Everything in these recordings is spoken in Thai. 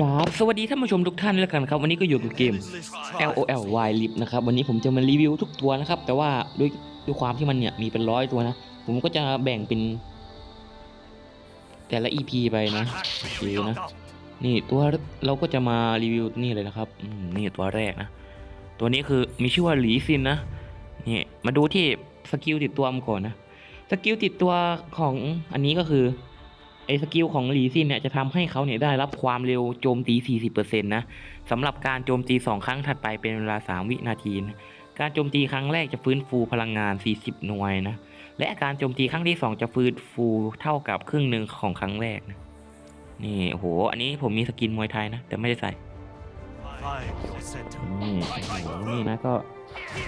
กราบสวัสดีท่านผู้ชมทุกท่านแล้วกันครับ วันนี้ก็อยู่กับเกม LOL Y Lip นะครับ วันนี้ผมจะมารีวิวทุกตัวนะครับ แต่ว่าด้วยด้วยความที่มันเนี่ยมีเป็นร้อยตัวนะ ผมก็จะแบ่งเป็น แต่ละ EP ไปนะโอเคนะ นี่ตัวเราก็จะมารีวิวนี่เลยนะครับนี่ตัวแรกนะ ตัวนี้คือมีชื่อว่าหลีซินนะ นี่มาดูที่สกิลติดตัวมันก่อนนะ สกิลติดตัวของอันนี้ก็คือ ไอ้สกิลของหลีซินเนี่ยจะทำให้เขาเนี่ยได้รับความเร็วโจมตี 40%นะสำหรับการโจมตี 2 ครั้งถัดไปเป็นเวลา 3 วินาทีนะการโจมตีครั้งแรกจะฟื้นฟูพลังงาน 40 หน่วยนะ และการโจมตีครั้งที่ 2 จะฟื้นฟูเท่ากับครึ่งหนึ่งของครั้งแรกนะ นี่โห อันนี้ผมมีสกินมวยไทยนะ แต่ไม่ได้ใส่ นี่โหนี่นะก็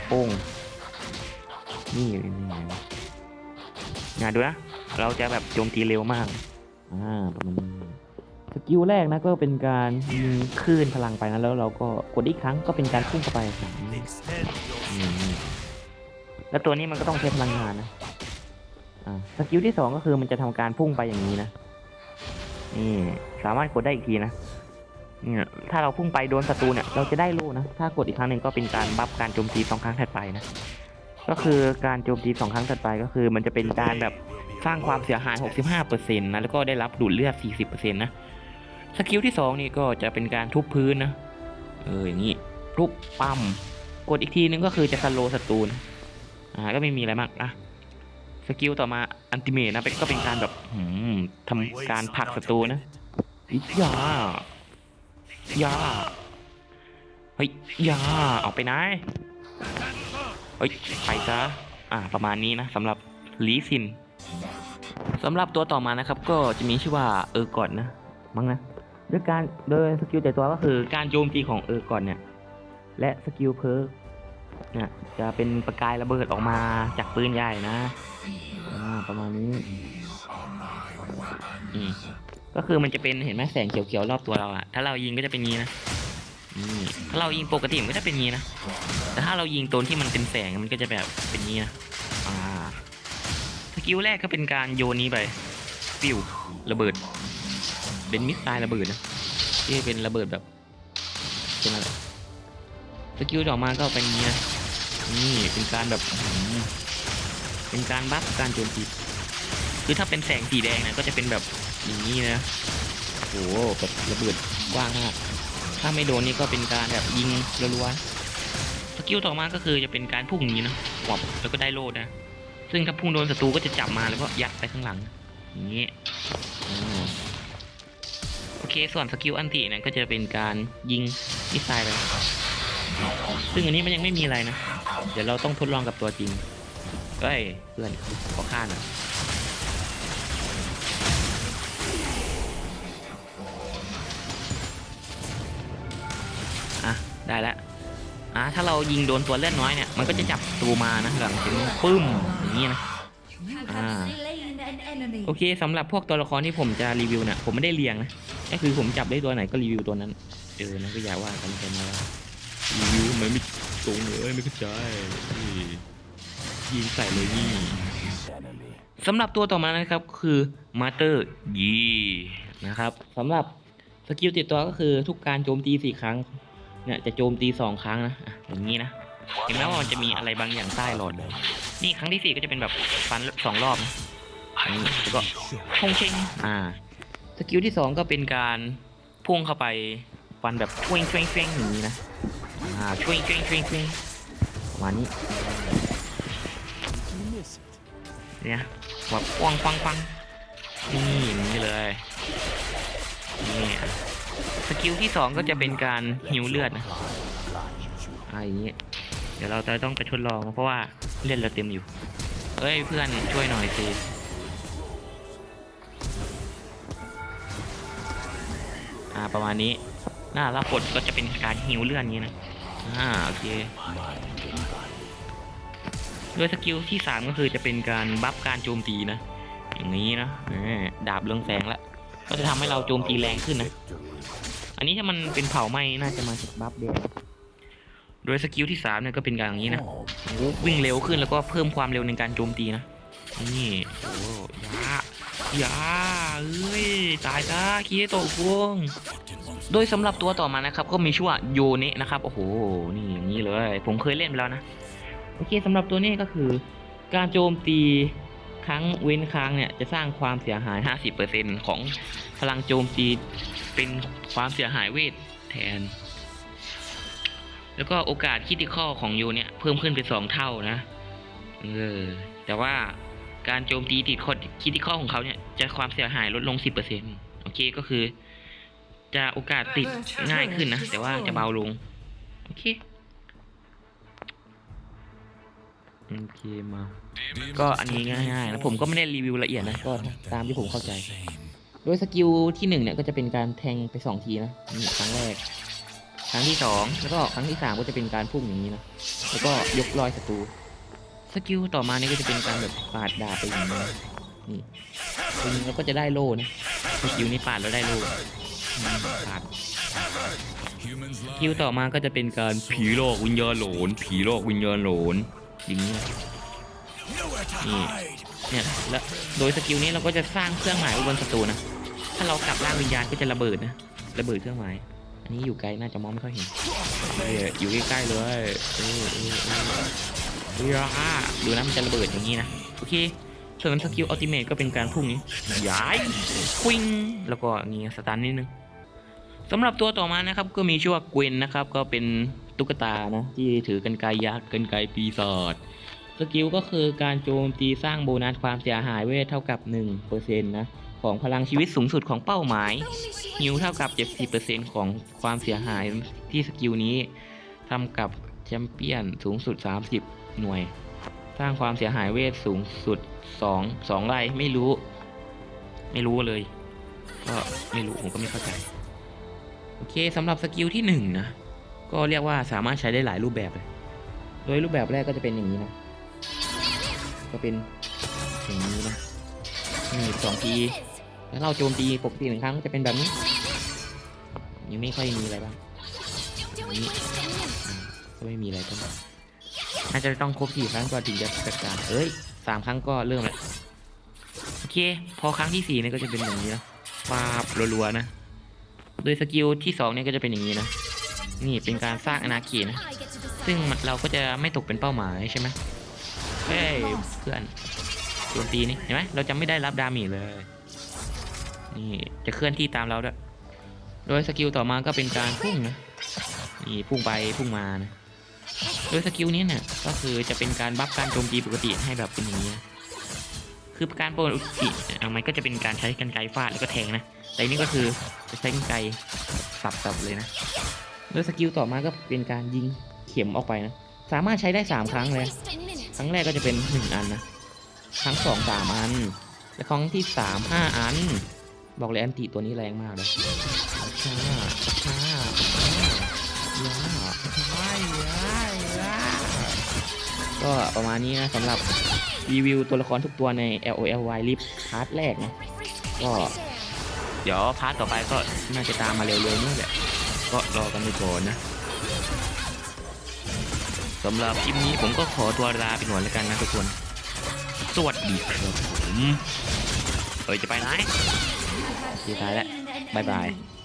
โป้งนี่นี่งานดูนะ เราจะแบบโจมตีเร็วมาก อ่าประมาณนี้สกิลแรกนะก็เป็นการยิงคลื่นพลังไปนะแล้วเราก็กดอีกครั้งก็เป็นการพุ่งเข้าไปอืมแล้วตัวนี้มันก็ต้องใช้พลังงานนะอ่าสกิลที่สองก็คือมันจะทำการพุ่งไปอย่างนี้นะนี่สามารถกดได้อีกทีนะเนี่ยถ้าเราพุ่งไปโดนศัตรูเนี่ยเราจะได้ลูกนะ ถ้ากดอีกครั้งหนึ่งก็เป็นการบัฟการโจมตีสองครั้งถัดไปนะ ก็คือการโจมตีสองครั้งถัดไปก็คือ มันจะเป็นการแบบสร้างความเสียหาย 65%นะ แล้วก็ได้รับดูดเลือด 40%นะ สกิลที่สองนี่ก็จะเป็นการทุบพื้นนะ เออ อย่างนี้ ทุบปั๊ม กดอีกทีนึงก็คือจะสโลศัตรูนะอ่า ก็ไม่มีอะไรมากนะสกิลต่อมาอันติเมตนะเป็นก็เป็นการแบบหืมทำการผลักศัตรูนะอิยายาเฮ้ยยาออกไปไหน เฮ้ยไปซะอ่าประมาณนี้นะสำหรับลีซินสำหรับตัวต่อมานะครับ ก็จะมีชื่อว่าเออร์ก่อนนะมั้งนะด้วยการโดยสกิลแต่ตัวก็คือการโจมตีของเออร์ก่อนเนี่ย และสกิลเพิร์กเนี่ยจะเป็นประกายระเบิดออกมาจากปืนใหญ่นะอ่าประมาณนี้อืมก็คือมันจะเป็นเห็นไหมแสงเขียวๆรอบตัวเราอะถ้าเรายิงก็จะเป็นงี้นะ นี่ถ้าเรายิงปกติมันก็จะเป็นงี้นะ แต่ถ้าเรายิงตัวที่มันเป็นแสงมันก็จะแบบเป็นงี้นะอ่าสกิลแรกก็เป็นการโยนนี้ไปปิวระเบิด เป็นมิสไซล์ระเบิดนะที่เป็นระเบิดแบบเป็นอะไรสกิลต่อมาก็เป็นงี้นะนี่เป็นการแบบเป็นการบัฟการโจมตีคือถ้าเป็นแสงสีแดงนี่ยก็จะเป็นแบบอย่างนี้นะโอ้โหแบบระเบิดกว้างมาก ถ้าไม่โดนนี่ก็เป็นการแบบยิงรัวๆสกิลต่อมาก็คือจะเป็นการพุ่งอย่างนี้นะหวบแล้วก็ได้โลดนะ ซึ่งถ้าพุ่งโดนศัตรูก็จะจับมาแล้วก็ยัดไปข้างหลัง อย่างนี้โอเค ส่วนสกิลอันติเนี่ยก็จะเป็นการยิงมิสไซล์ไปซึ่งอันนี้มันยังไม่มีอะไรนะ เดี๋ยวเราต้องทดลองกับตัวจริงเอ้ยเพื่อนขอฆ่าหน่อย ได้แล้วอะถ้าเรายิงโดนตัวเลือดน้อยเนี่ยมันก็จะจับศัตรูมานะหลังจากนี้ปึ้มอย่างนี้นะ Ah. โอเคสำหรับพวกตัวละครที่ผมจะรีวิวเนี่ยผมไม่ได้เรียงนะก็คือผมจับได้ตัวไหนก็รีวิวตัวนั้นเออนะก็อย่าว่ากันกันนะรีวิวทำไมไม่ตรงเลยไม่เข้าใจนี่ยิงใส่เลยนี่สำหรับตัวต่อมานะครับคือมาเตอร์ยีนะครับสำหรับสกิลติดตัวก็คือทุกการโจมตีสี่ครั้ง เนี่ยจะโจมตีสองครั้งนะอะอย่างนี้นะเห็นไหมว่ามันจะมีอะไรบางอย่างใต้หลอดเลยนี่ครั้งที่สี่ก็จะเป็นแบบฟันสองรอบนะอันนี้แล้วก็พงเชงอ่าสกิลที่สองก็เป็นการพุ่งเข้าไปฟันแบบช่วยช่วยช่วยอย่างนี้นะอ่าช่วยช่วยช่วยช่วยประมาณนี้เนี่ยแบบปังปังปังนี่อย่างนี้เลย กิลที่สองก็จะเป็นการหิวเลือดนะอ่าอย่างนี้ยเดี๋ยวเราจะต้องไปทดลองเพราะว่าเลือดเราเต็มอยู่เอ้ยเพื่อนช่วยหน่อยสิอ่าประมาณนี้หน้าแล้วกดก็จะเป็นการหิวเลือดนี้นะอ่าโอเคโดยสกิลที่สามก็คือจะเป็นการบัฟการโจมตีนะ อย่างนี้นะดาบเรืองแสงล้วก็จะทำให้เราโจมตีแรงขึ้นนะ อันนี้ถ้ามันเป็นเผาไหม้น่าจะมาจากบัฟแดงโดยสกิลที่สามเนี่ยก็เป็นการอย่างนี้นะโอ้โหวิ่งเร็วขึ้นแล้วก็เพิ่มความเร็วในการโจมตีนะนี่โอ้ยะอย่าเอ้ยตายซะคีโตะคุงโดยสำหรับตัวต่อมานะครับ ก็มีชื่อว่าโยเนะนะครับ โอ้โห นี่อย่างนี้เลย ผมเคยเล่นไปแล้วนะ โอเคสำหรับตัวนี้ก็คือ การโจมตีค รั้งเว้นครั้งเนี่ยจะสร้างความเสียหาย 50%ของพลังโจมตีเป็นความเสียหายเวทแทน แล้วก็โอกาสคิด i คอของโยเนี่ยเพิ่มขึ้นเป็นสองเท่านะ เออ แต่ว่าการโจมตีติดคอคิด i คอของเขาเนี่ยจะความเสียหายลดลง 10%โอเคก็คือ จะโอกาสติดง่ายขึ้นนะ แต่ว่าจะเบาลง โอเค โอเคมา ก็อันนี้ง่ายๆนะผมก็ไม่ได้รีวิวละเอียดนะ ก็ตามที่ผมเข้าใจ โดยสกิลที่หนึ่งเนี่ยก็จะเป็นการแทงไปสองทีนะนี่ครั้งแรก ครั้งที่สองแล้วก็ครั้งที่สามก็จะเป็นการพุ่งอย่างนี้นะ แล้วก็ยกลอยศัตรู สกิลต่อมานี่ก็จะเป็นการแบบปาดดาบไปอย่างนี้นะนี่ยิงแล้วก็จะได้โล่นะสกิลนี้ปาดแล้วได้โล่อืมปาดสกิลต่อมาก็จะเป็นการผีหลอกวิญญาณโหลนผีหลอกวิญญาณโหลน อย่างนี้นะนี่เนี่ยแล้วโดยสกิลนี้เราก็จะสร้างเครื่องหมายไว้บนศัตรูนะถ้าเรากลับร่างวิญญาณก็จะระเบิดนะระเบิดเครื่องหมาย อันนี้อยู่ไกลน่าจะมองไม่ค่อยเห็นเอออยู่ใกล้ๆเลยเออเออเออเฮ้ยอะดูนะมันจะระเบิดอย่างนี้นะโอเคส่วนสกิลอัลติเมทก็เป็นการพุ่งนี้ย้ายควิงแล้วก็นี่สตันนิดนึงสำหรับตัวต่อมานะครับก็มีชื่อว่าเกวนนะครับก็เป็น ตุ๊กตานะ ที่ถือกันไกยักษ์กันไกปีศาจสกิลก็คือการโจมตีสร้างโบนัสความเสียหายเวทเท่ากับ1%นะของพลังชีวิตสูงสุดของเป้าหมายฮิวเท่ากับ 70%ของความเสียหายที่สกิลนี้ทำกับแชมเปี้ยนสูงสุด 30 หน่วย สร้างความเสียหายเวทสูงสุด 2 2ไรไม่รู้ ไม่รู้เลย ก็ไม่รู้ผมก็ไม่เข้าใจ โอเคสำหรับสกิลที่ 1 นะ ก็เรียกว่าสามารถใช้ได้หลายรูปแบบเลย โดยรูปแบบแรกก็จะเป็นอย่างนี้นะ ก็เป็นอย่างนี้นะนี่สองทีแล้วเราโจมตีปกติหนึ่งครั้งจะเป็นแบบนี้ยังไม่ค่อยมีอะไรบ้างนี่อืมก็ไม่มีอะไรก็น่าจะต้องครบสี่ครั้งก่อนถึงจะจัดการเอ้ยสามครั้งก็เริ่มแล้วโอเค พอครั้งที่สี่เนี่ยก็จะเป็นอย่างนี้นะปาบรัวๆนะ โดยสกิลที่สองเนี่ยก็จะเป็นอย่างนี้นะ นี่เป็นการสร้างอาณาเขตนะ ซึ่งเราก็จะไม่ตกเป็นเป้าหมายใช่ไหมเฮ้ยเพื่อนโจมตีนี่เห็นไหมเราจะไม่ได้รับดามจเลยนี่จะเคลื่อนที่ตามเราด้วยโดยสกิลต่อมาก็เป็นการพุ่งนะนี่พุ่งไปพุ่งมานะโดยสกิลนี้เนี่ยก็คือจะเป็นการบัฟการโจมตีปกติให้แบบเป็นอย่างนี้นะคือการปกติเอามันก็จะเป็นการใช้กันไกฟาดแล้วก็แทงนะแต่อันนี่ก็คือจะใช้กันไกสับๆเลยนะ โดยสกิลต่อมาก็เป็นการยิงเข็มออกไปนะ สามารถใช้ได้สามครั้งเลย ครั้งแรกก็จะเป็นหนึ่งอันนะ ครั้งสองสามอัน และครั้งที่สามห้าอัน บอกเลยอันติตัวนี้แรงมากเลยช้าช้าช้าย่าช้าย่าย่าก็ประมาณนี้นะสำหรับรีวิวตัวละครทุกตัวใน LOLY Lift พาร์ทแรกนะ ก็ เดี๋ยวพาร์ทต่อไปก็น่าจะตามมาเร็วๆนี่แหละ ก็รอกันไปก่อนนะสำหรับคลิปนี้ผมก็ขอตัวลาไปก่อนแล้วกันนะทุกคน สวัสดีครับผมเอ้ยจะไปไหน You สุดท้ายแล้วบ๊ายบาย enemy.